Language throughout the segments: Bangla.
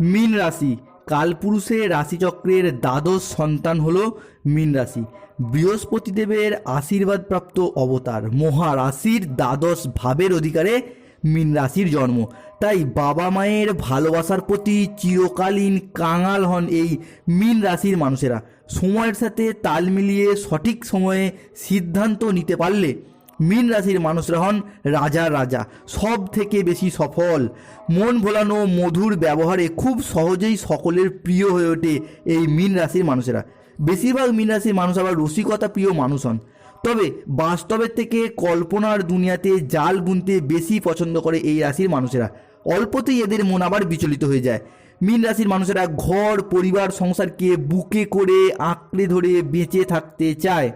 মীন রাশি। কালপুরুষের রাশিচক্রের দ্বাদশ সন্তান হল মীন রাশি। বৃহস্পতি দেবের আশীর্বাদপ্রাপ্ত অবতার। মহারাশির দ্বাদশ ভাবের অধিকারে মীন রাশির জন্ম। তাই বাবা মায়ের ভালোবাসার প্রতি চিরকালীন কাঙাল হন এই মীন রাশির মানুষেরা। সময়ের সাথে তাল মিলিয়ে সঠিক সময়ে সিদ্ধান্ত নিতে পারলে মীন রাশির মানুষরা হন রাজার রাজা। সব থেকে বেশি সফল। মন ভোলানো, মধুর ব্যবহারে খুব সহজেই সকলের প্রিয় হয়ে ওঠে এই মীন রাশির মানুষেরা। বেশিরভাগ মীন রাশির মানুষ আবার রসিকতা প্রিয় মানুষ হন। তবে বাস্তবের থেকে কল্পনার দুনিয়াতে জাল বুনতে বেশি পছন্দ করে এই রাশির মানুষেরা। অল্পতেই এদের মন আবার বিচলিত হয়ে যায়। মীন রাশির মানুষেরা ঘর, পরিবার, সংসারকে বুকে করে আঁকড়ে ধরে বেঁচে থাকতে চায়।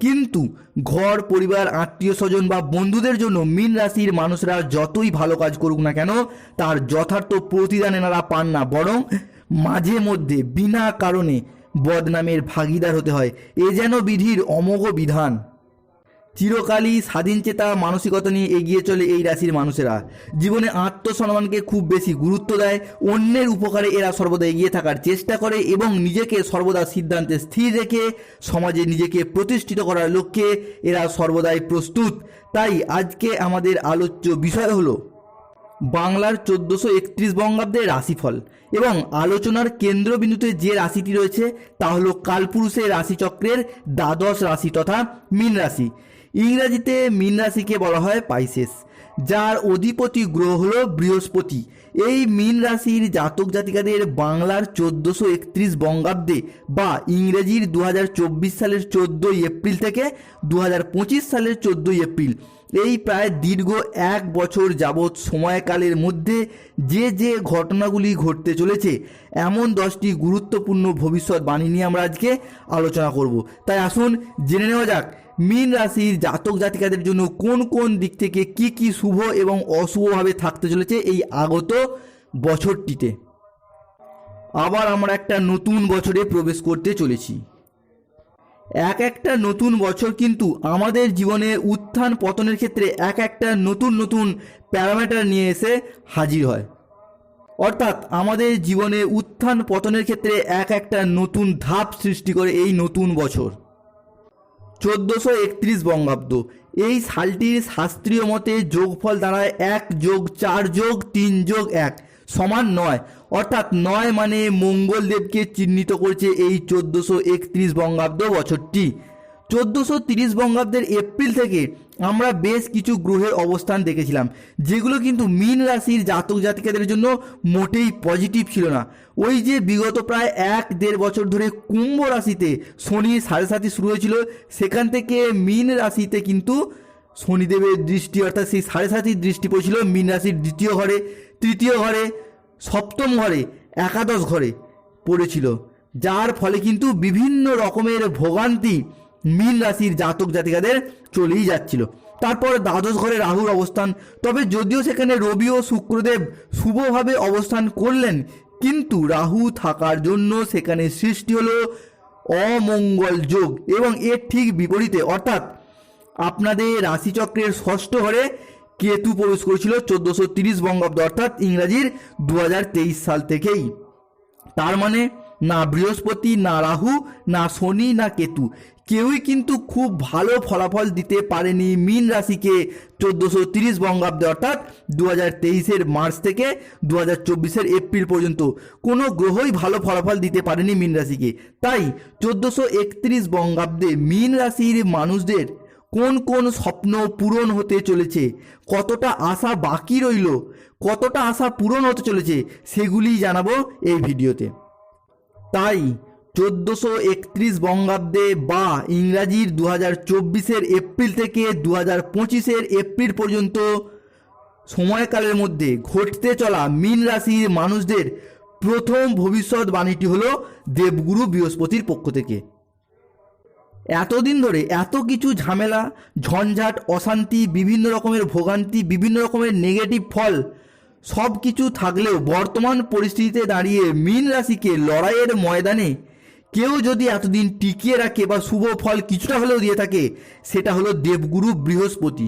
কিন্তু ঘর, পরিবার, আত্মীয় স্বজন বা বন্ধুদের জন্য মীন রাশির মানুষরা যতই ভালো কাজ করুক না কেন, তার যথার্থ প্রতিদান এনারা পান না। বরং মাঝে মধ্যে বিনা কারণে বদনামের ভাগিদার হতে হয়। এ যেন বিধির অমোঘ বিধান। চিরকালই স্বাধীনচেতা মানসিকতা নিয়ে এগিয়ে চলে এই রাশির মানুষেরা। জীবনে আত্মসম্মানকে খুব বেশি গুরুত্ব দেয়, অন্যের উপকারে এরা সর্বদা এগিয়ে থাকার চেষ্টা করে এবং নিজেকে সর্বদা সিদ্ধান্তে স্থির রেখে সমাজে নিজেকে প্রতিষ্ঠিত করার লক্ষ্যে এরা সর্বদাই প্রস্তুত। তাই আজকে আমাদের আলোচ্য বিষয় হলো বাংলার চোদ্দোশো একত্রিশ বঙ্গাব্দের রাশিফল এবং আলোচনার কেন্দ্রবিন্দুতে যে রাশিটি রয়েছে তা হলো কালপুরুষের রাশিচক্রের দ্বাদশ রাশি তথা মীন রাশি। ইংরাজিতে মীন রাশিকে বলা হয় পাইসেস, যার অধিপতি গ্রহ হল বৃহস্পতি। এই মীন রাশির জাতক জাতিকাদের বাংলার চোদ্দোশো একত্রিশ বঙ্গাব্দে বা ইংরেজির দু হাজার চব্বিশ সালের চোদ্দোই এপ্রিল থেকে দু হাজার পঁচিশ সালের চোদ্দোই এপ্রিল। এই প্রায় দীর্ঘ এক বছর যাবৎ সময়কালের মধ্যে যে যে ঘটনাগুলি ঘটতে চলেছে, এমন দশটি গুরুত্বপূর্ণ ভবিষ্যৎবাণী নিয়ে আমরা আজকে আলোচনা করব। তাই আসুন জেনে নেওয়া যাক মীন রাশির জাতক জাতিকাদের জন্য কোন কোন দিক থেকে কি কি শুভ এবং অশুভভাবে থাকতে চলেছে এই আগত বছরটিতে? আবার আমরা একটা নতুন বছরে প্রবেশ করতে চলেছি। এক একটা নতুন বছর কিন্তু আমাদের জীবনে উত্থান পতনের ক্ষেত্রে এক একটা নতুন নতুন প্যারামিটার নিয়ে এসে হাজির হয়। অর্থাৎ আমাদের জীবনে উত্থান পতনের ক্ষেত্রে এক একটা নতুন ধাপ সৃষ্টি করে এই নতুন বছর। চোদ্দোশো একত্রিশ বঙ্গাব্দ। এই সালটির শাস্ত্রীয় মতে যোগফল দাঁড়ায় এক যোগ চার যোগ তিন যোগ এক, সমান নয়। অর্থাৎ নয় মানে মঙ্গলদেবকে চিহ্নিত করছে এই চোদ্দোশো একত্রিশ বঙ্গাব্দ বছরটি। চোদ্দোশো তিরিশ বঙ্গাব্দের এপ্রিল থেকে আমরা বেশ কিছু গ্রহের অবস্থান দেখেছিলাম, যেগুলো কিন্তু মীন রাশির জাতক জাতিকাদের জন্য মোটেই পজিটিভ ছিল না। ওই যে বিগত প্রায় এক দেড় বছর ধরে কুম্ভ রাশিতে শনি সাড়ে সাথে শুরু হয়েছিল, সেখান থেকে মীন রাশিতে কিন্তু শনিদেবের দৃষ্টি অর্থাৎ সেই সাড়ে সাতির দৃষ্টি পড়েছিল মীন রাশির দ্বিতীয় ঘরে, তৃতীয় ঘরে, সপ্তম ঘরে, একাদশ ঘরে পড়েছিল। যার ফলে কিন্তু বিভিন্ন রকমের ভোগান্তি মীন রাশির জাতক জাতিকাদের চলেই যাচ্ছিল। তারপর দ্বাদশ ঘরে রাহুর অবস্থান। তবে যদিও সেখানে রবি ও শুক্রদেব শুভভাবে অবস্থান করলেন, কিন্তু রাহু থাকার জন্য সেখানে সৃষ্টি হলো অমঙ্গল যোগ এবং এর ঠিক বিপরীতে, অর্থাৎ আপনাদের রাশিচক্রের ষষ্ঠ ঘরে কেতু প্রবেশ করেছিল চোদ্দোশো তিরিশ বঙ্গাব্দ, অর্থাৎ ইংরাজির দু হাজার তেইশ সাল থেকেই। তার মানে না বৃহস্পতি, না রাহু, না শনি, না কেতু। কেউই কিন্তু খুব ভালো ফলাফল দিতে পারেনি মীন রাশিকে চোদ্দোশো তিরিশ বঙ্গাব্দে, অর্থাৎ দু হাজার তেইশের মার্চ থেকে দু হাজার চব্বিশের এপ্রিল পর্যন্ত। কোনো গ্রহই ভালো ফলাফল দিতে পারেনি মীন রাশিকে। তাই চোদ্দোশো একত্রিশ বঙ্গাব্দে মীন রাশির মানুষদের কোন কোন স্বপ্ন পূরণ হতে চলেছে? কতটা আশা বাকি রইল? কতটা আশা পূরণ হতে চলেছে? সেগুলি জানাব এই ভিডিওতে। তাই চোদ্দোশো একত্রিশ বঙ্গাব্দে বা ইংরাজির দু হাজার চব্বিশের এপ্রিল থেকে দু হাজার পঁচিশের এপ্রিল পর্যন্ত সময়কালের মধ্যে ঘটতে চলা মীন রাশির মানুষদের প্রথম ভবিষ্যৎবাণীটি হলো দেবগুরু বৃহস্পতির পক্ষ থেকে। এতদিন ধরে এত কিছু ঝামেলা, ঝঞ্ঝাট, অশান্তি, বিভিন্ন রকমের ভোগান্তি, বিভিন্ন রকমের নেগেটিভ ফল সব কিছু থাকলেও বর্তমান পরিস্থিতিতে দাঁড়িয়ে মীন রাশিকে লড়াইয়ের ময়দানে কেউ যদি এতদিন টিকিয়ে রাখে বা শুভ ফল কিছুটা হলেও দিয়ে থাকে, সেটা হলো দেবগুরু বৃহস্পতি।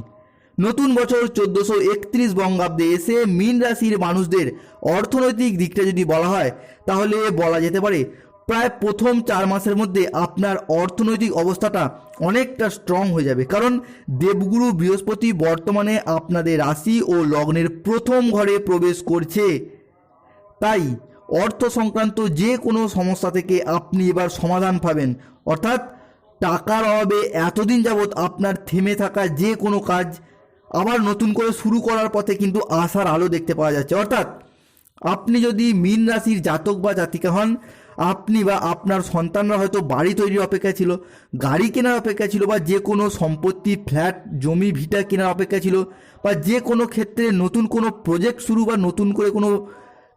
নতুন বছর চোদ্দোশো একত্রিশ বঙ্গাব্দে এসে মীন রাশির মানুষদের অর্থনৈতিক দিকটা যদি বলা হয়, তাহলে বলা যেতে পারে প্রায় প্রথম চার মাসের মধ্যে আপনার অর্থনৈতিক অবস্থাটা অনেকটা স্ট্রং হয়ে যাবে। কারণ দেবগুরু বৃহস্পতি বর্তমানে আপনাদের রাশি ও লগ্নের প্রথম ঘরে প্রবেশ করছে। তাই অর্থ সংক্রান্ত যে কোনো সমস্যা থেকে আপনি এবার সমাধান পাবেন। অর্থাৎ টাকার অভাবে এতদিন যাবৎ আপনার থেমে থাকা যে কোনো কাজ আবার নতুন করে শুরু করার পথে কিন্তু আশার আলো দেখতে পাওয়া যাচ্ছে। অর্থাৎ আপনি যদি মীন রাশির জাতক বা জাতিকা হন আপনি বা আপনার সন্তানরা হয়তো বাড়ি তৈরির অপেক্ষা ছিল, গাড়ি কেনার অপেক্ষা ছিল বা যে কোনো সম্পত্তি, ফ্ল্যাট, জমি, ভিটা কেনার অপেক্ষা ছিল বা যে কোনো ক্ষেত্রে নতুন কোনো প্রজেক্ট শুরু বা নতুন করে কোনো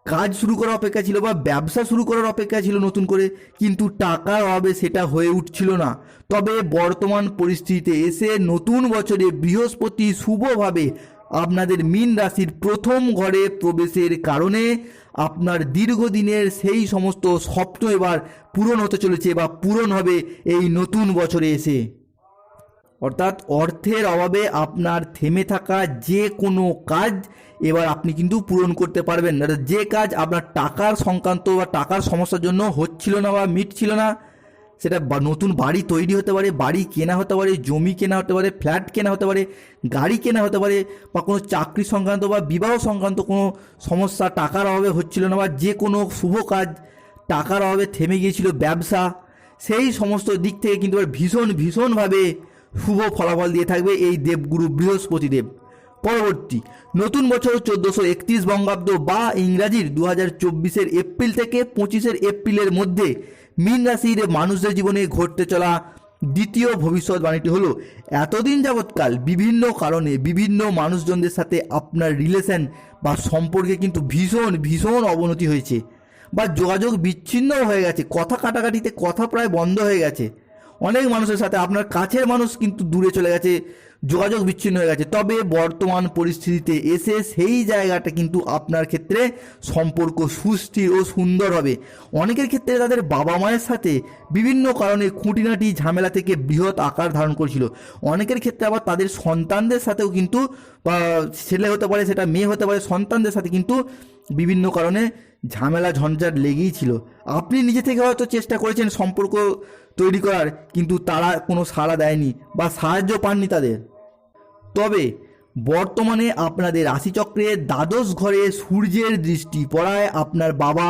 কাজ শুরু করার অপেক্ষা ছিল বা ব্যবসা শুরু করার অপেক্ষা ছিল নতুন করে, কিন্তু টাকার অভাবে সেটা হয়ে উঠছিল না। তবে বর্তমান পরিস্থিতিতে এসে নতুন বছরে বৃহস্পতি শুভভাবে আপনাদের মীন রাশির প্রথম ঘরে প্রবেশের কারণে আপনার দীর্ঘদিনের সেই সমস্ত স্বপ্ন এবার পূরণ হতে চলেছে বা পূরণ হবে এই নতুন বছরে এসে। অর্থাৎ অর্থের অভাবে আপনার থেমে থাকা যে কোনো কাজ এবার আপনি কিন্তু পূরণ করতে পারবেন। যে কাজ আপনার টাকার সংক্রান্ত বা টাকার সমস্যার জন্য হচ্ছিল না বা মিটছিল না সেটা নতুন বাড়ি তৈরি হতে পারে, বাড়ি কেনা হতে পারে, জমি কেনা হতে পারে ফ্ল্যাট কেনা হতে পারে, গাড়ি কেনা হতে পারে বা কোনো চাকরি সংক্রান্ত বা বিবাহ সংক্রান্ত কোনো সমস্যা, টাকার অভাবে হচ্ছিল না বা যে কোনো শুভ কাজ, টাকার অভাবে থেমে গিয়েছিল ব্যবসা, সেই সমস্ত দিক থেকে কিন্তু ভীষণ, ভীষণভাবে শুভ ফলাফল দিয়ে থাকবে এই দেবগুরু বৃহস্পতি দেব পরবর্তী, নতুন বছর চোদ্দোশো একত্রিশ বঙ্গাব্দ বা ইংরাজির দু হাজার চব্বিশের এপ্রিল থেকে পঁচিশের এপ্রিলের মধ্যে মীন রাশির মানুষদের জীবনে ঘটতে চলা দ্বিতীয় ভবিষ্যৎবাণীটি হলো, এতদিন যাবৎকাল বিভিন্ন কারণে বিভিন্ন মানুষজনদের সাথে আপনার রিলেশন বা সম্পর্কে কিন্তু ভীষণ ভীষণ অবনতি হয়েছে বা যোগাযোগ বিচ্ছিন্ন হয়ে গেছে, কথা কাটাকাটিতে কথা প্রায় বন্ধ হয়ে গেছে। অনেক মানুষের সাথে, আপনার কাছের মানুষ কিন্তু দূরে চলে গেছে, যোগাযোগ বিচ্ছিন্ন হয়ে গেছে। তবে বর্তমান পরিস্থিতিতে এসে সেই জায়গাটা কিন্তু আপনার ক্ষেত্রে সম্পর্ক সুস্থির ও সুন্দর হবে। অনেকের ক্ষেত্রে তাদের বাবা মায়ের সাথে বিভিন্ন কারণে খুঁটিনাটি ঝামেলা থেকে বৃহৎ আকার ধারণ করেছিল। অনেকের ক্ষেত্রে আবার তাদের সন্তানদের সাথেও কিন্তু ছেলে হতে পারে, সেটা মেয়ে হতে পারে, সন্তানদের সাথে কিন্তু বিভিন্ন কারণে ঝামেলা ঝঞ্ঝাট লেগেই ছিল। আপনি নিজে থেকে হয়তো চেষ্টা করেছেন সম্পর্ক তৈরি করার, কিন্তু তারা কোনো সাড়া দেয়নি বা সাহায্য পাননি তাদের। তবে বর্তমানে আপনাদের রাশিচক্রের দ্বাদশ ঘরে সূর্যের দৃষ্টি পড়ায় আপনার বাবা,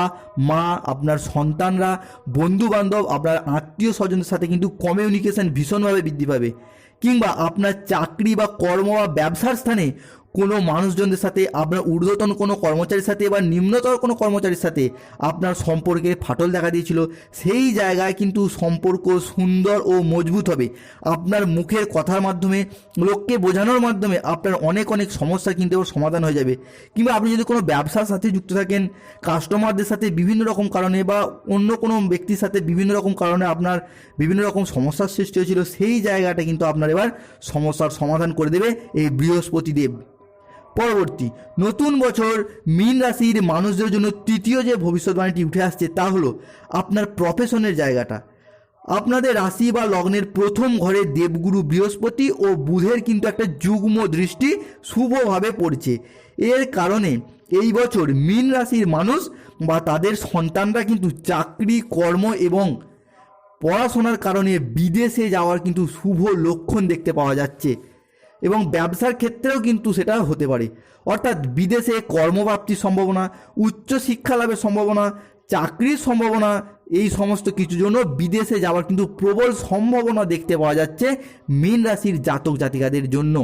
মা, আপনার সন্তানরা বন্ধু বান্ধব আপনার আত্মীয় স্বজনের সাথে কিন্তু কমিউনিকেশন ভীষণভাবে বৃদ্ধি পাবে। কিংবা আপনার চাকরি বা কর্ম বা ব্যবসার স্থানে কোনো মানুষজনদের সাথে, আপনার ঊর্ধ্বতন কোনো কর্মচারীর সাথে বা নিম্নতর কোনো কর্মচারীর সাথে আপনার সম্পর্কে ফাটল দেখা দিয়েছিল, সেই জায়গায় কিন্তু সম্পর্ক সুন্দর ও মজবুত হবে। আপনার মুখের কথার মাধ্যমে, লোককে বোঝানোর মাধ্যমে আপনার অনেক অনেক সমস্যা কিন্তু সমাধান হয়ে যাবে। কিংবা আপনি যদি কোনো ব্যবসার সাথে যুক্ত থাকেন, কাস্টমারদের সাথে বিভিন্ন রকম কারণে বা অন্য কোনো ব্যক্তির সাথে বিভিন্ন রকম কারণে আপনার বিভিন্ন রকম সমস্যার সৃষ্টি হয়েছিল, সেই জায়গাটা কিন্তু আপনার এবার সমস্যার সমাধান করে দেবে এই বৃহস্পতি দেব পরবর্তী নতুন বছর মীন রাশির মানুষদের জন্য তৃতীয় যে ভবিষ্যৎবাণীটি উঠে আসছে তা হলো আপনার প্রফেশনের জায়গাটা। আপনাদের রাশি বা লগ্নের প্রথম ঘরে দেবগুরু বৃহস্পতি ও বুধের কিন্তু একটা যুগ্ম দৃষ্টি শুভভাবে পড়ছে। এর কারণে এই বছর মীন রাশির মানুষ বা তাদের সন্তানরা কিন্তু চাকরি, কর্ম এবং পড়াশোনার কারণে বিদেশে যাওয়ার কিন্তু শুভ লক্ষণ দেখতে পাওয়া যাচ্ছে। এবং ব্যবসার ক্ষেত্রেও কিন্তু সেটা হতে পারে। অর্থাৎ বিদেশে কর্মপ্রাপ্তির সম্ভাবনা উচ্চ শিক্ষা লাভের সম্ভাবনা, চাকরির সম্ভাবনা, এই সমস্ত কিছুর জন্য বিদেশে যাওয়ার কিন্তু প্রবল সম্ভাবনা দেখতে পাওয়া যাচ্ছে মীন রাশির জাতক জাতিকাদের জন্য।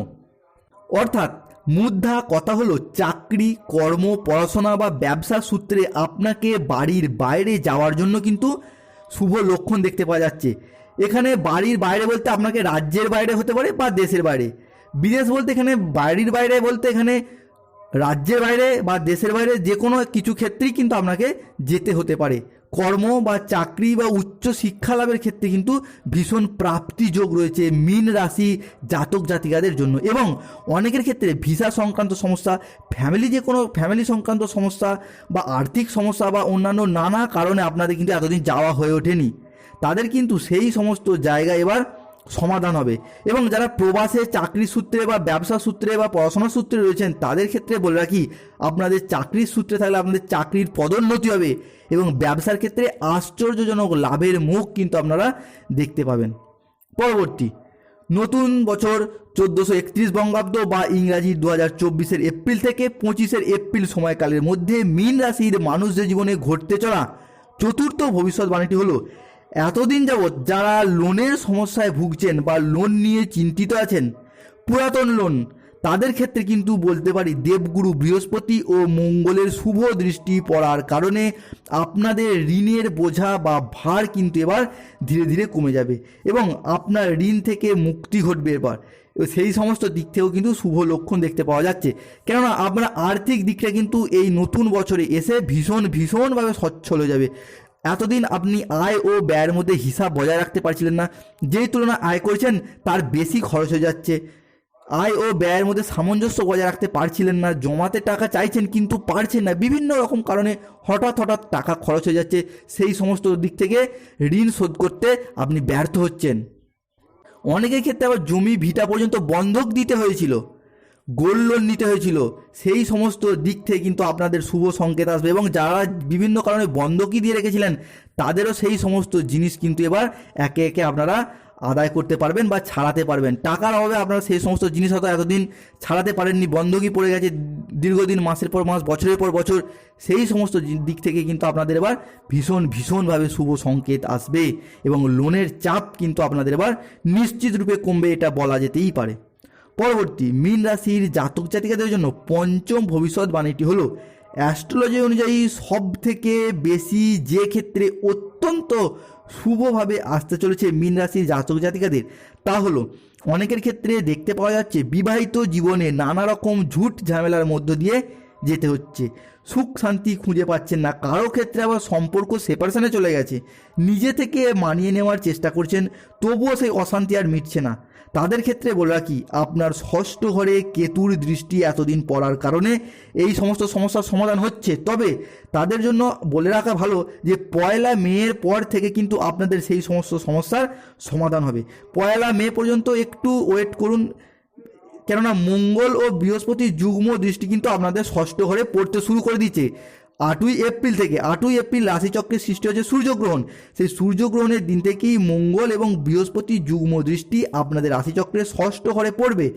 অর্থাৎ মুদ্রা কথা হলো চাকরি, কর্ম, পড়াশোনা বা ব্যবসা সূত্রে আপনাকে বাড়ির বাইরে যাওয়ার জন্য কিন্তু শুভ লক্ষণ দেখতে পাওয়া যাচ্ছে। এখানে বাড়ির বাইরে বলতে আপনাকে রাজ্যের বাইরে হতে পারে বা দেশের বাইরে। বিদেশ বলতে এখানে বাড়ির বাইরে বলতে এখানে রাজ্যের বাইরে বা দেশের বাইরে যে কোনো কিছু ক্ষেত্রেই কিন্তু আপনাকে যেতে হতে পারে। কর্ম বা চাকরি বা উচ্চ শিক্ষা লাভের ক্ষেত্রে কিন্তু ভীষণ প্রাপ্তি যোগ রয়েছে মীন রাশি জাতক জাতিকাদের জন্য এবং অনেকের ক্ষেত্রে ভিসা সংক্রান্ত সমস্যা ফ্যামিলি যে কোনো ফ্যামিলি সংক্রান্ত সমস্যা বা আর্থিক সমস্যা বা অন্যান্য নানা কারণে আপনাদের কিন্তু এতদিন যাওয়া হয়ে ওঠেনি। তাদের কিন্তু সেই সমস্ত জায়গা এবার সমাধান হবে। এবং যারা প্রবাসে চাকরি সূত্রে বা ব্যবসা সূত্রে বা পড়াশোনার সূত্রে রয়েছেন, তাদের ক্ষেত্রে বলে রাখি, আপনাদের চাকরির সূত্রে থাকলে আপনাদের চাকরির পদোন্নতি হবে এবং ব্যবসার ক্ষেত্রে আশ্চর্যজনক লাভের মুখ কিন্তু আপনারা দেখতে পাবেন। পরবর্তী, নতুন বছর চোদ্দোশো একত্রিশ বঙ্গাব্দ বা ইংরাজি দু হাজার চব্বিশের এপ্রিল থেকে পঁচিশের এপ্রিল সময়কালের মধ্যে মীন রাশির মানুষদের জীবনে ঘটতে চলা চতুর্থ ভবিষ্যৎবাণীটি হলো এতদিন যাবৎ যারা লোনের সমস্যায় ভুগছেন বা লোন নিয়ে চিন্তিত আছেন, পুরাতন লোন, তাদের ক্ষেত্রে কিন্তু বলতে পারি দেবগুরু বৃহস্পতি ও মঙ্গলের শুভ দৃষ্টি পড়ার কারণে আপনাদের ঋণের বোঝা বা ভার কিন্তু এবার ধীরে ধীরে কমে যাবে এবং আপনার ঋণ থেকে মুক্তি ঘটবে এবার। সেই সমস্ত দিক থেকেও কিন্তু শুভ লক্ষণ দেখতে পাওয়া যাচ্ছে। কেননা আপনার আর্থিক দিকটা কিন্তু এই নতুন বছরে এসে ভীষণ, ভীষণভাবে সচ্ছল হয়ে যাবে। এতদিন আপনি আয় ও ব্যয়ের মধ্যে হিসাব বজায় রাখতে পারছিলেন না। যেই তুলনায় আয় করেছেন, তার বেশি খরচ হয়ে যাচ্ছে। আয় ও ব্যয়ের মধ্যে সামঞ্জস্য বজায় রাখতে পারছিলেন না। জমাতে টাকা চাইছেন, কিন্তু পারছেন না। বিভিন্ন রকম কারণে হঠাৎ হঠাৎ টাকা খরচ হয়ে যাচ্ছে। সেই সমস্ত দিক থেকে ঋণ শোধ করতে আপনি ব্যর্থ হচ্ছেন। অনেকের ক্ষেত্রে আবার জমি, ভিটা পর্যন্ত বন্ধক দিতে হয়েছিল। গোল্ড লোন নিতে হয়েছিল। সেই সমস্ত দিক থেকে কিন্তু আপনাদের শুভ সংকেত আসবে এবং যারা বিভিন্ন কারণে বন্ধকি দিয়ে রেখেছিলেন, তাদেরও সেই সমস্ত জিনিস কিন্তু এবার একে একে আপনারা আদায় করতে পারবেন বা ছাড়াতে পারবেন। টাকার অভাবে আপনারা সেই সমস্ত জিনিস হয়তো এতদিন ছাড়াতে পারেননি বন্ধকি পড়ে গেছে দীর্ঘদিন, মাসের পর মাস, বছরের পর বছর। সেই সমস্ত দিক থেকে কিন্তু আপনাদের এবার ভীষণ, ভীষণভাবে শুভ সংকেত আসবে এবং লোনের চাপ কিন্তু আপনাদের এবার নিশ্চিত রূপে কমবে, এটা বলা যেতেই পারে। পরবর্তী মীন রাশির জাতক জাতিকাদের জন্য পঞ্চম ভবিষ্যৎবাণীটি হলো অ্যাস্ট্রোলজি অনুযায়ী সব থেকে বেশি যে ক্ষেত্রে অত্যন্ত শুভভাবে আসতে চলেছে মীন রাশির জাতক জাতিকাদের, তা হলো, অনেকের ক্ষেত্রে দেখতে পাওয়া যাচ্ছে বিবাহিত জীবনে নানা রকম ঝুট ঝামেলার মধ্য দিয়ে যেতে হচ্ছে। সুখ শান্তি খুঁজে পাচ্ছেন না, কারও ক্ষেত্রে আবার সম্পর্ক সেপারেশনে চলে গেছে। নিজে থেকে মানিয়ে নেওয়ার চেষ্টা করছেন, তবুও সেই অশান্তি আর মিটছে না। তাদের ক্ষেত্রে বলে রাখি, আপনার ষষ্ঠ ঘরে কেতুর দৃষ্টি এতদিন পড়ার কারণে এই সমস্ত সমস্যার সমাধান হচ্ছে। তবে তাদের জন্য বলে রাখা ভালো যে, পয়লা মেয়ের পর থেকে কিন্তু আপনাদের সেই সমস্ত সমস্যার সমাধান হবে। পয়লা মে পর্যন্ত একটু ওয়েট করুন। কেননা মঙ্গল ও বৃহস্পতি যুগ্ম দৃষ্টি কিন্তু আপনাদের ষষ্ঠ ঘরে পড়তে শুরু করে দিচ্ছে আটই এপ্রিল থেকে, আটই এপ্রিল রাশিচক্রের সৃষ্টি হচ্ছে সূর্যগ্রহণ। সেই সূর্যগ্রহণের দিন থেকেই মঙ্গল এবং বৃহস্পতি যুগ্ম দৃষ্টি আপনাদের রাশিচক্রের ষষ্ঠ ঘরে পড়বে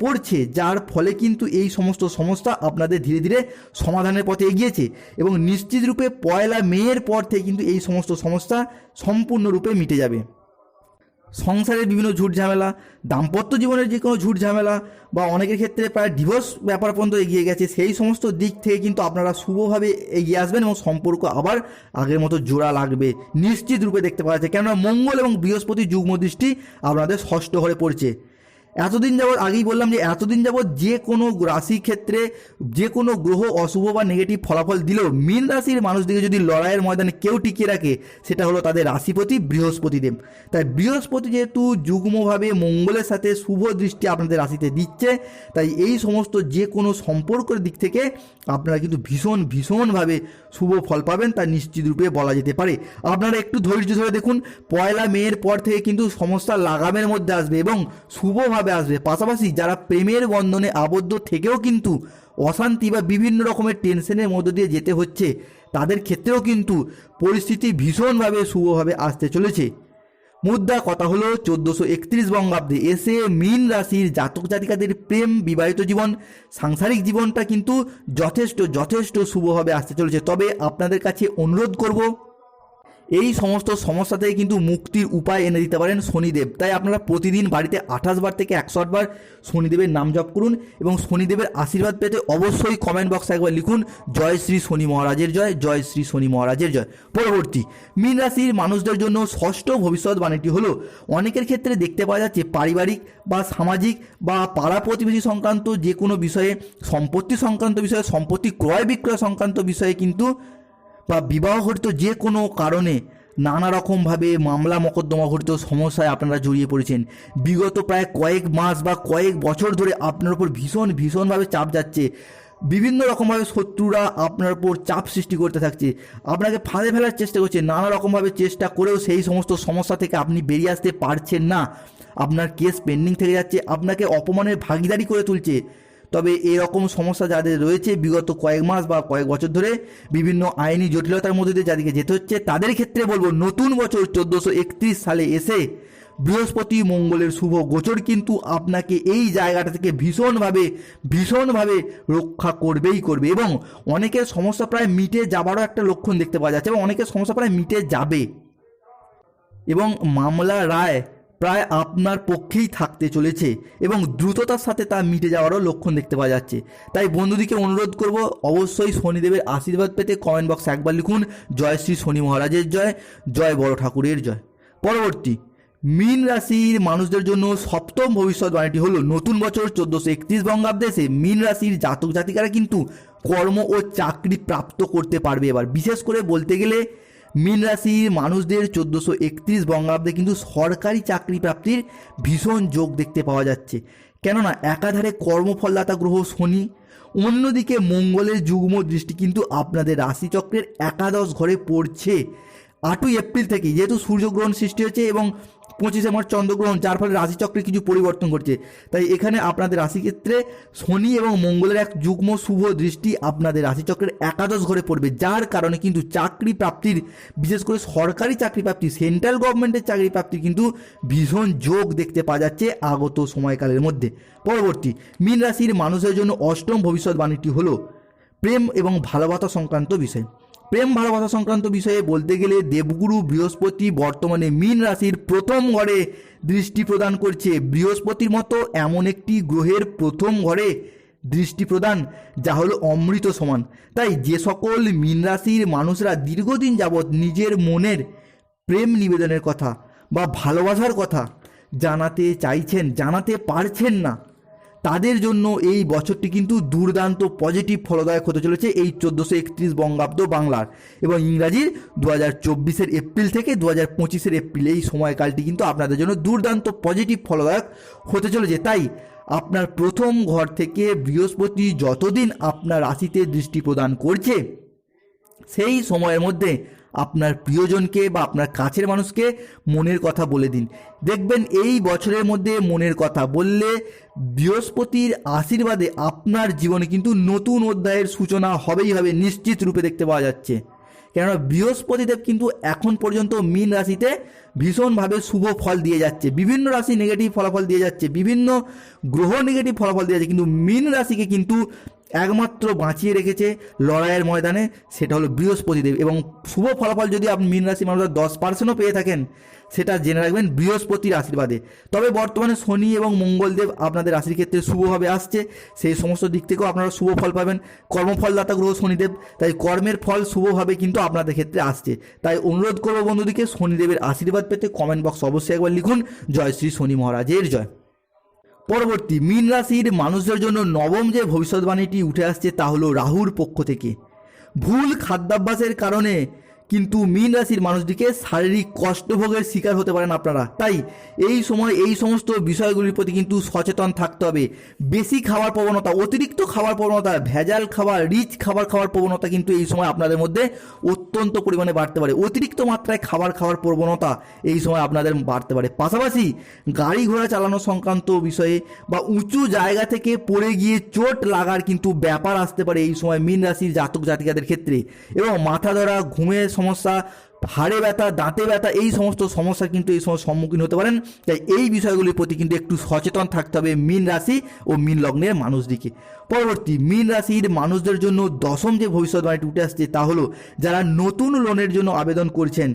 পড়ছে, যার ফলে কিন্তু এই সমস্ত সমস্যা আপনাদের ধীরে ধীরে সমাধানের পথে এগিয়েছে এবং নিশ্চিত রূপে পয়লা মেয়ের পর থেকে কিন্তু এই সমস্ত সমস্যা সম্পূর্ণরূপে মিটে যাবে। সংসারের বিভিন্ন ঝুট ঝামেলা দাম্পত্য জীবনের যে কোনো ঝুট ঝামেলা বা অনেকের ক্ষেত্রে প্রায় ডিভোর্স ব্যাপার পর্যন্ত এগিয়ে গেছে, সেই সমস্ত দিক থেকে কিন্তু আপনারা শুভভাবে এগিয়ে আসবেন এবং সম্পর্ক আবার আগের মতো জোড়া লাগবে। নিশ্চিত রূপে দেখতে পাওয়া যাচ্ছে। কেননা মঙ্গল এবং বৃহস্পতি যুগ্ম দৃষ্টি আপনাদের ষষ্ঠ ঘরে পড়ছে। এতদিন যাবৎ আগেই বললাম যে এতদিন যাবৎ যে কোনো রাশি ক্ষেত্রে যে কোনো গ্রহ অশুভ বা নেগেটিভ ফলাফল দিলেও মীন রাশির মানুষদিকে যদি লড়াইয়ের ময়দানে কেউ টিকিয়ে রাখে, সেটা হলো তাদের রাশিপতি বৃহস্পতিদেব তাই বৃহস্পতি যেহেতু যুগ্মভাবে মঙ্গলের সাথে শুভ দৃষ্টি আপনাদের রাশিতে দিচ্ছে, তাই এই সমস্ত যে কোনো সম্পর্কের দিক থেকে আপনারা কিন্তু ভীষণ, ভীষণভাবে শুভ ফল পাবেন, তা নিশ্চিত রূপে বলা যেতে পারে। আপনারা একটু ধৈর্য ধরে দেখুন, পয়লা মেয়ের পর থেকে কিন্তু সমস্যা লাগামের মধ্যে আসবে এবং শুভভাবে আসবে। পাশাপাশি যারা প্রেমের বন্ধনে আবদ্ধ থেকেও কিন্তু অশান্তি বা বিভিন্ন রকমের টেনশনের মধ্য দিয়ে যেতে হচ্ছে, তাদের ক্ষেত্রেও কিন্তু পরিস্থিতি ভীষণভাবে শুভভাবে আসতে চলেছে। মুদ্রা কথা হলো চোদ্দোশো একত্রিশ বঙ্গাব্দে এসে মীন রাশির জাতক জাতিকাদের প্রেম বিবাহিত জীবন, সাংসারিক জীবনটা কিন্তু যথেষ্ট যথেষ্ট শুভভাবে আসতে চলেছে। তবে আপনাদের কাছে অনুরোধ করব এই সমস্ত সমস্যা থেকে কিন্তু মুক্তির উপায় এনে দিতে পারেন শনিদেব। তাই আপনারা প্রতিদিন বাড়িতে আঠাশ বার থেকে একশো বার শনিদেবের নাম জপ করুন এবং শনিদেবের আশীর্বাদ পেতে অবশ্যই কমেন্ট বক্সে একবার লিখুন, জয় শ্রী শনি মহারাজের জয় জয় শ্রী শনি মহারাজের জয়। পরবর্তী, মীন রাশির মানুষদের জন্য ষষ্ঠ ভবিষ্যৎবাণীটি হলো, অনেকের ক্ষেত্রে দেখতে পাওয়া যাচ্ছে পারিবারিক বা সামাজিক বা পাড়া প্রতিবেশী সংক্রান্ত যে কোনো বিষয়ে সম্পত্তি সংক্রান্ত বিষয়ে, সম্পত্তি ক্রয় বিক্রয় সংক্রান্ত বিষয়ে কিন্তু বা বিবাহঘটিত যে কোনো কারণে নানা রকমভাবে মামলা মোকদ্দমা ঘটিত সমস্যায় আপনারা জড়িয়ে পড়েছেন। বিগত প্রায় কয়েক মাস বা কয়েক বছর ধরে আপনার উপর ভীষণ, ভীষণভাবে চাপ যাচ্ছে। বিভিন্ন রকমভাবে শত্রুরা আপনার উপর চাপ সৃষ্টি করতে থাকছে। আপনাকে ফাঁদে ফেলার চেষ্টা করছে। নানা রকমভাবে চেষ্টা করেও সেই সমস্ত সমস্যা থেকে আপনি বেরিয়ে আসতে পারছেন না। আপনার কেস পেন্ডিং থেকে যাচ্ছে। আপনাকে অপমানের ভাগিদারি করে তুলছে। তবে এরকম সমস্যা যাদের রয়েছে, বিগত কয়েক মাস বা কয়েক বছর ধরে বিভিন্ন আইনি জটিলতার মধ্যে দিয়ে যাদেরকে যেতে হচ্ছে, তাদের ক্ষেত্রে বলব নতুন বছর চোদ্দোশো সালে এসে বৃহস্পতি মঙ্গলের শুভ গোচর কিন্তু আপনাকে এই জায়গাটা থেকে ভীষণভাবে ভীষণভাবে রক্ষা করবেই করবে এবং অনেকের সমস্যা প্রায় মিটে যাবারও একটা লক্ষণ দেখতে পাওয়া যাচ্ছে এবং অনেকের সমস্যা প্রায় মিটে যাবে। এবং মামলা রায় প্রায় আপনার পক্ষেই থাকতে চলেছে এবং দ্রুততার সাথে তা মিটে যাওয়ারও লক্ষণ দেখতে পাওয়া যাচ্ছে। তাই বন্ধুদিকে অনুরোধ করব, অবশ্যই শনিদেবের আশীর্বাদ পেতে কমেন্ট বক্সে একবার লিখুন, জয় শ্রী শনি মহারাজের জয় জয় বড় ঠাকুরের জয়। পরবর্তী, মীন রাশির মানুষদের জন্য সপ্তম ভবিষ্যৎবাণীটি হলো, নতুন বছর চোদ্দোশো একত্রিশ বঙ্গাব্দে এসে মীন রাশির জাতক জাতিকারা কিন্তু কর্ম ও চাকরি প্রাপ্ত করতে পারবে। এবার বিশেষ করে বলতে গেলে মীন রাশির মানুষদের চোদ্দোশো একত্রিশ বঙ্গাব্দে কিন্তু সরকারি চাকরি প্রাপ্তির ভীষণ যোগ দেখতে পাওয়া যাচ্ছে। কেননা একাধারে কর্মফলদাতা গ্রহ শনি, অন্যদিকে মঙ্গলের যুগ্ম দৃষ্টি কিন্তু আপনাদের রাশিচক্রের একাদশ ঘরে পড়ছে। আটই এপ্রিল থেকে যেহেতু সূর্যগ্রহণ সৃষ্টি হয়েছে এবং পঁচিশে মার্চ চন্দ্রগ্রহণ, যার ফলে রাশিচক্রে কিছু পরিবর্তন ঘটছে। তাই এখানে আপনাদের রাশিক্ষেত্রে শনি এবং মঙ্গলের এক যুগ্ম শুভ দৃষ্টি আপনাদের রাশিচক্রের একাদশ ঘরে পড়বে, যার কারণে কিন্তু চাকরি প্রাপ্তির, বিশেষ করে সরকারি চাকরি প্রাপ্তি, সেন্ট্রাল গভর্নমেন্টের চাকরি প্রাপ্তির কিন্তু ভীষণ যোগ দেখতে পাওয়া যাচ্ছে আগত সময়কালের মধ্যে। পরবর্তী, মীন রাশির মানুষের জন্য অষ্টম ভবিষ্যৎবাণীটি হলো প্রেম এবং ভালোবাসা সংক্রান্ত বিষয়। প্রেম ভালোবাসা সংক্রান্ত বিষয়ে বলতে গেলে দেবগুরু বৃহস্পতি বর্তমানে মীন রাশির প্রথম ঘরে দৃষ্টি প্রদান করছে। বৃহস্পতির মতো এমন একটি গ্রহের প্রথম ঘরে দৃষ্টি প্রদান, যা হলো অমৃত সমান। তাই যে সকল মীন রাশির মানুষরা দীর্ঘদিন যাবৎ নিজের মনের প্রেম নিবেদনের কথা বা ভালোবাসার কথা জানাতে চাইছেন, জানাতে পারছেন না তাদের জন্য এই বছরটি কিন্তু দুর্দান্ত পজিটিভ ফলদায়ক হতে চলেছে এই চোদ্দোশো একত্রিশ বঙ্গাব্দ বাংলার। এবং ইংরাজির দু হাজার চব্বিশের এপ্রিল থেকে দু হাজার পঁচিশের এপ্রিল এই সময়কালটি কিন্তু আপনাদের জন্য দুর্দান্ত পজিটিভ ফলদায়ক হতে চলেছে। তাই আপনার প্রথম ঘর থেকে বৃহস্পতি যতদিন আপনার রাশিতে দৃষ্টি প্রদান করছে, সেই সময়ের মধ্যে আপনার প্রিয়জনকে বা আপনার কাছের মানুষকে মনের কথা বলে দিন। দেখবেন এই বছরের মধ্যে মনের কথা বললে বৃহস্পতির আশীর্বাদে আপনার জীবনে কিন্তু নতুন অধ্যায়ের সূচনা হবেই হবে নিশ্চিত রূপে দেখতে পাওয়া যাচ্ছে। কেননা বৃহস্পতিদেব কিন্তু এখন পর্যন্ত মীন রাশিতে ভীষণভাবে শুভ ফল দিয়ে যাচ্ছে। বিভিন্ন রাশি নেগেটিভ ফলাফল দিয়ে যাচ্ছে। বিভিন্ন গ্রহ নেগেটিভ ফলাফল দিয়ে যাচ্ছে। কিন্তু মীন রাশিকে কিন্তু একমাত্র বাঁচিয়ে রেখেছে লড়াইয়ের ময়দানে, সেটা হলো বৃহস্পতিদেব। এবং শুভ ফলাফল যদি আপনি মীন রাশি মানুষরা দশ পার্সেন্টও পেয়ে থাকেন, সেটা জেনে রাখবেন বৃহস্পতির আশীর্বাদে। তবে বর্তমানে শনি এবং মঙ্গলদেব আপনাদের রাশির ক্ষেত্রে শুভভাবে আসছে। সেই সমস্ত দিক থেকেও আপনারা শুভ ফল পাবেন। কর্মফলদাতা গ্রহ শনিদেব, তাই কর্মের ফল শুভভাবে কিন্তু আপনাদের ক্ষেত্রে আসছে। তাই অনুরোধ করব বন্ধুদিকে শনিদেবের আশীর্বাদ পেতে কমেন্ট বক্স অবশ্যই একবার লিখুন। জয় শ্রী শনি মহারাজের জয়। পরবর্তী মীন রাশির মানুষদের জন্য নবম যে ভবিষ্যৎবাণীটি উঠে আসছে তা হলো রাহুর পক্ষ থেকে। ভুল খাদ্যাভ্যাসের কারণে কিন্তু মীন রাশির মানুষটিকে শারীরিক কষ্টভোগের শিকার হতে পারেন আপনারা। তাই এই সময় এই সমস্ত বিষয়গুলির প্রতি কিন্তু সচেতন থাকতে হবে। বেশি খাওয়ার প্রবণতা, অতিরিক্ত খাওয়ার প্রবণতা, ভেজাল খাবার, রিচ খাবার খাওয়ার প্রবণতা কিন্তু এই সময় আপনাদের মধ্যে অত্যন্ত পরিমাণে বাড়তে পারে। অতিরিক্ত মাত্রায় খাবার খাওয়ার প্রবণতা এই সময় আপনাদের বাড়তে পারে। পাশাপাশি গাড়ি ঘোড়া চালানো সংক্রান্ত বিষয়ে বা উঁচু জায়গা থেকে পড়ে গিয়ে চোট লাগার কিন্তু ব্যাপার আসতে পারে এই সময় মীন রাশির জাতক জাতিকাদের ক্ষেত্রে। এবং মাথা ধরা, ঘুমের সমস্যা, হাড়ে ব্যথা, দাঁতে ব্যথা, এই সমস্ত সমস্যা কিন্তু এই সময় সম্মুখীন হতে পারেন। তাই এই বিষয়গুলির প্রতি কিন্তু একটু সচেতন থাকতে হবে মীন রাশি ও মীন লগ্নের মানুষদিকে। পরবর্তী, মীন রাশির মানুষদের জন্য দশম যে ভবিষ্যৎবাণীটি উঠে আসছে তা হলো, যারা নতুন লোনের জন্য আবেদন করছেন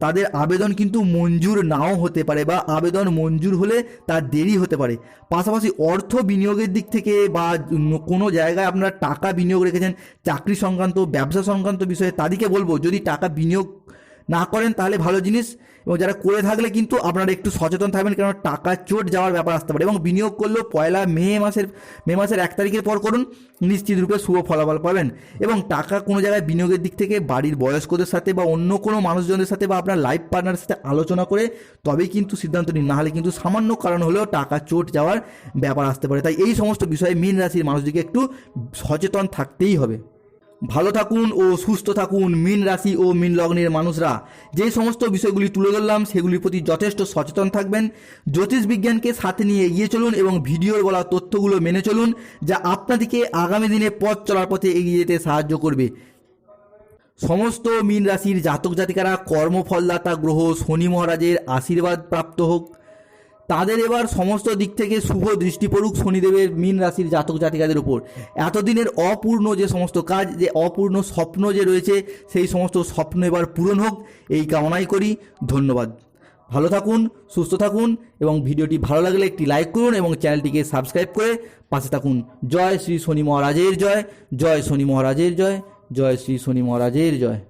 তাদের আবেদন কিন্তু মঞ্জুর নাও হতে পারে বা আবেদন মঞ্জুর হলে তার দেরি হতে পারে। পাশাপাশি অর্থ বিনিয়োগের দিক থেকে বা কোনো জায়গায় আপনারা টাকা বিনিয়োগ রেখেছেন, চাকরি সংক্রান্ত, ব্যবসা সংক্রান্ত বিষয়ে তাদেরকে বলব, যদি টাকা বিনিয়োগ না করেন তাহলে ভালো জিনিস। এবং যারা করে থাকলে কিন্তু আপনারা একটু সচেতন থাকবেন কারণ টাকা চোট যাওয়ার ব্যাপার আসতে পারে। এবং বিনিয়োগ করলেও পয়লা মে মাসের মে মাসের এক তারিখের পর করুন, নিশ্চিত রূপে শুভ ফলাফল পাবেন। এবং টাকা কোনো জায়গায় বিনিয়োগের দিক থেকে, বাড়ির বয়স্কদের সাথে বা অন্য কোনো মানুষজনের সাথে বা আপনার লাইফ পার্টনারের সাথে আলোচনা করে তবেই কিন্তু সিদ্ধান্ত নিন। নাহলে কিন্তু সামান্য কারণ হলেও টাকা চোট যাওয়ার ব্যাপার আসতে পারে। তাই এই সমস্ত বিষয়ে মীন রাশির মানুষদেরকে একটু সচেতন থাকতেই হবে। ভালো থাকুন ও সুস্থ থাকুন। মীন রাশি ও মীন লগ্নের মানুষরা, যে সমস্ত বিষয়গুলি তুলে ধরলাম, সেগুলির প্রতি যথেষ্ট সচেতন থাকবেন। জ্যোতিষ বিজ্ঞানকে সাথে নিয়ে এগিয়ে চলুন এবং ভিডিওর বলা তথ্যগুলো মেনে চলুন, যা আপনাদেরকে আগামী দিনে পথ চলার পথে এগিয়ে যেতে সাহায্য করবে। সমস্ত মীন রাশির জাতক জাতিকারা কর্মফলদাতা গ্রহ শনি মহারাজের আশীর্বাদ প্রাপ্ত হোক। তাদের এবার সমস্ত দিক থেকে শুভ দৃষ্টি পড়ুক শনিদেবের মীন রাশির জাতক জাতিকাদের উপর। এতদিনের অপূর্ণ যে সমস্ত কাজ, যে অপূর্ণ স্বপ্ন যে রয়েছে, সেই সমস্ত স্বপ্ন এবার পূরণ হোক। এই কামনাই করি। ধন্যবাদ। ভালো থাকুন, সুস্থ থাকুন এবং ভিডিওটি ভালো লাগলে একটি লাইক করুন এবং চ্যানেলটিকে সাবস্ক্রাইব করে পাশে থাকুন। জয় শ্রী শনি মহারাজের জয় জয় শনি মহারাজের জয় জয় শ্রী শনি মহারাজের জয়।